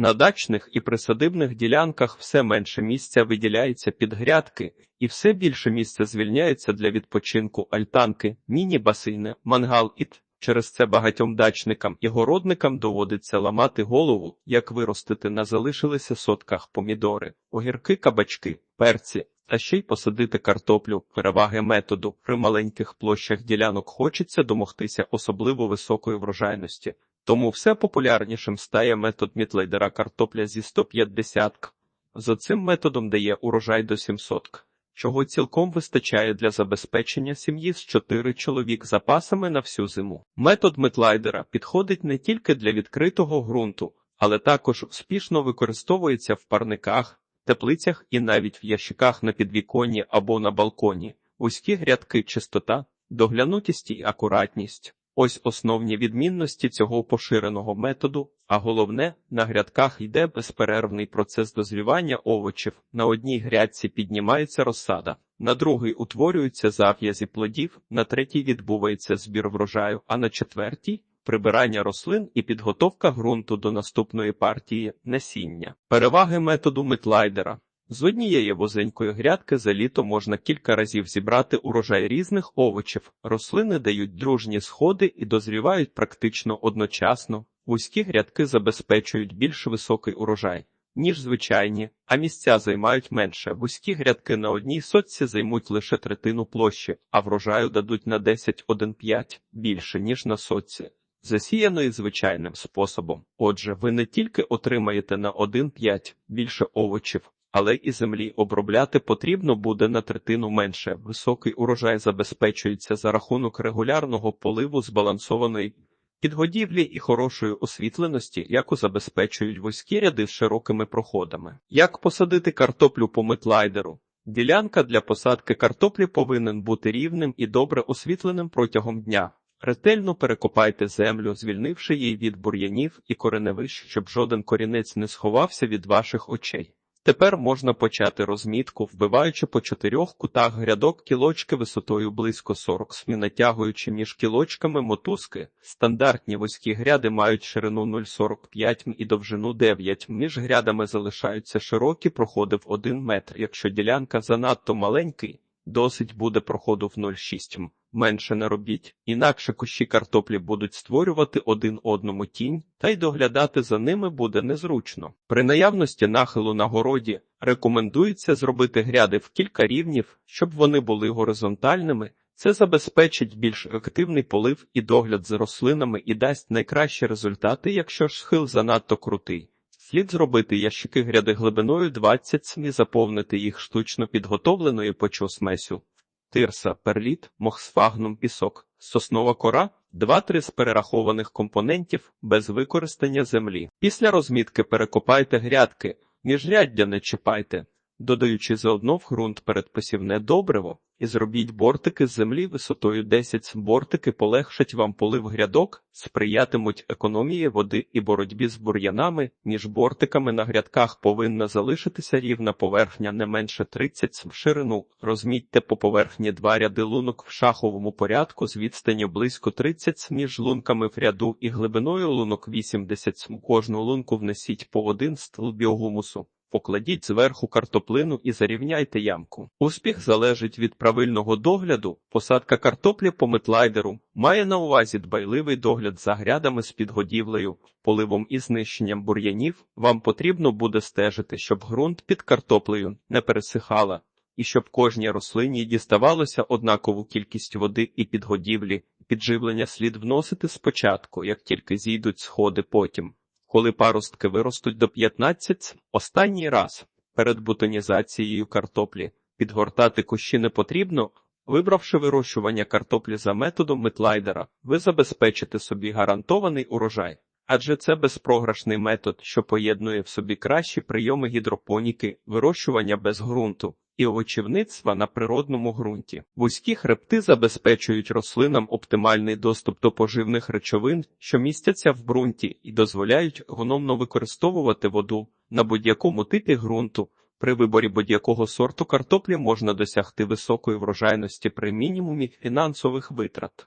На дачних і присадибних ділянках все менше місця виділяється під грядки, і все більше місця звільняється для відпочинку альтанки, міні-басейни, мангал і т. Через це багатьом дачникам і городникам доводиться ламати голову, як виростити на залишилися сотках помідори, огірки, кабачки, перці, та ще й посадити картоплю. Переваги методу при маленьких площах ділянок хочеться домогтися особливо високої врожайності. Тому все популярнішим стає метод мітлейдера картопля зі 150 к. За цим методом дає урожай до 700 к, чого цілком вистачає для забезпечення сім'ї з 4 чоловік запасами на всю зиму. Метод метлайдера підходить не тільки для відкритого ґрунту, але також успішно використовується в парниках, теплицях і навіть в ящиках на підвіконні або на балконі. Вузькі грядки, чистота, доглянутість і акуратність. Ось основні відмінності цього поширеного методу, а головне, на грядках йде безперервний процес дозрівання овочів. На одній грядці піднімається розсада, на другій утворюються зав'язі плодів, на третій відбувається збір врожаю, а на четвертій прибирання рослин і підготовка ґрунту до наступної партії насіння. Переваги методу метлайдера. З однієї возенької грядки за літо можна кілька разів зібрати урожай різних овочів. Рослини дають дружні сходи і дозрівають практично одночасно. Вузькі грядки забезпечують більш високий урожай, ніж звичайні, а місця займають менше. Вузькі грядки на одній сотці займуть лише третину площі, а врожаю дадуть на 10-1,5 більше, ніж на сотці. Засіяної звичайним способом. Отже, ви не тільки отримаєте на 1,5 більше овочів, але і землі обробляти потрібно буде на третину менше. Високий урожай забезпечується за рахунок регулярного поливу збалансованої підгодівлі і хорошої освітленості, яку забезпечують вузькі ряди з широкими проходами. Як посадити картоплю по метлайдеру? Ділянка для посадки картоплі повинен бути рівним і добре освітленим протягом дня. Ретельно перекопайте землю, звільнивши її від бур'янів і кореневищ, щоб жоден корінець не сховався від ваших очей. Тепер можна почати розмітку, вбиваючи по чотирьох кутах грядок кілочки висотою близько 40 см, натягуючи між кілочками мотузки. Стандартні вузькі гряди мають ширину 0,45 м і довжину 9 м. Між грядами залишаються широкі проходи в 1 метр. Якщо ділянка занадто маленький, досить буде проходу в 0,6 м. Менше не робіть, інакше кущі картоплі будуть створювати один одному тінь, та й доглядати за ними буде незручно. При наявності нахилу на городі рекомендується зробити гряди в кілька рівнів, щоб вони були горизонтальними. Це забезпечить більш активний полив і догляд за рослинами і дасть найкращі результати, якщо ж схил занадто крутий. Слід зробити ящики гряди глибиною 20 см і заповнити їх штучно підготовленою почосмесю тирса, перліт, мохсфагнум, пісок, соснова кора, 2-3 з перерахованих компонентів без використання землі. Після розмітки перекопайте грядки, міжряддя не чіпайте, додаючи заодно в ґрунт передпосівне добриво, і зробіть бортики з землі висотою 10. Бортики полегшать вам полив грядок, сприятимуть економії води і боротьбі з бур'янами. Між бортиками на грядках повинна залишитися рівна поверхня не менше 30 см в ширину. Розмітьте по поверхні два ряди лунок в шаховому порядку з відстані близько 30 см між лунками в ряду і глибиною лунок 80 см. Кожну лунку внесіть по один стл біогумусу. Покладіть зверху картоплину і зарівняйте ямку. Успіх залежить від правильного догляду. Посадка картоплі по метлайдеру має на увазі дбайливий догляд за грядами з підгодівлею, поливом і знищенням бур'янів. Вам потрібно буде стежити, щоб ґрунт під картоплею не пересихала, і щоб кожній рослині діставалося однакову кількість води і підгодівлі. Підживлення слід вносити спочатку, як тільки зійдуть сходи потім. Коли паростки виростуть до 15, останній раз перед бутонізацією картоплі підгортати кущі не потрібно. Вибравши вирощування картоплі за методом метлайдера, ви забезпечите собі гарантований урожай, адже це безпрограшний метод, що поєднує в собі кращі прийоми гідропоніки, вирощування без ґрунту і овочівництва на природному ґрунті. Вузькі хребти забезпечують рослинам оптимальний доступ до поживних речовин, що містяться в ґрунті, і дозволяють гономно використовувати воду на будь-якому типі ґрунту. При виборі будь-якого сорту картоплі можна досягти високої врожайності при мінімумі фінансових витрат.